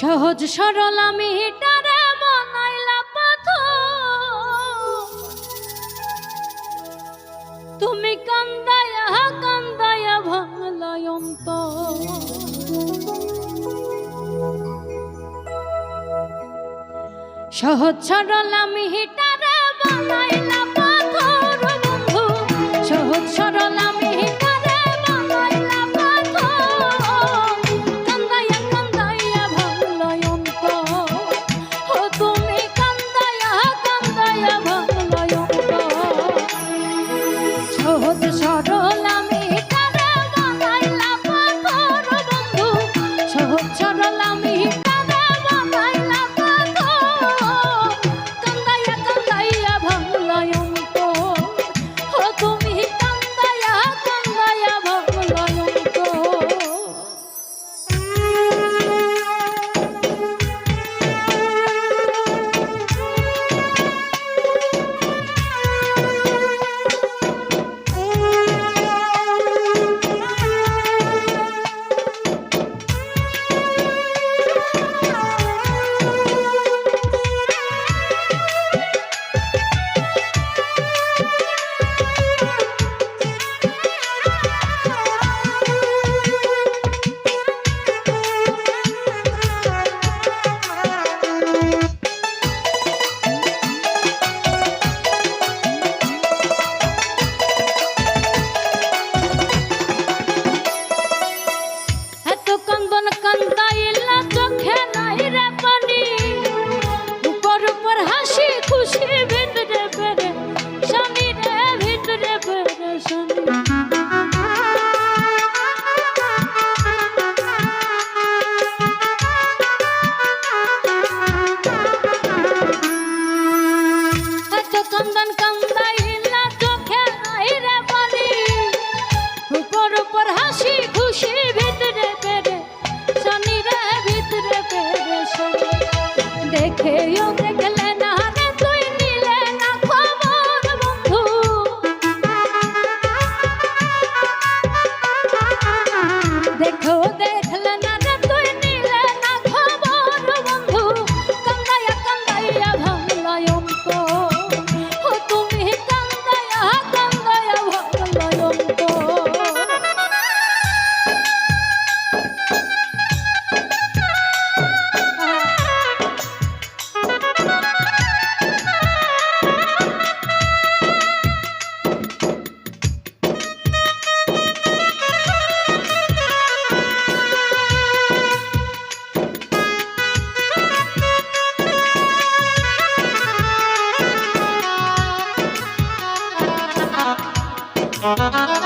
সহজ সরল আমি তুমি কান্দায় কান্দায় ভালয়ন্ত সহজ সরল আমি হিটারে বলাইলা পাথর। বন্ধু, সহজ সরল que yo te Música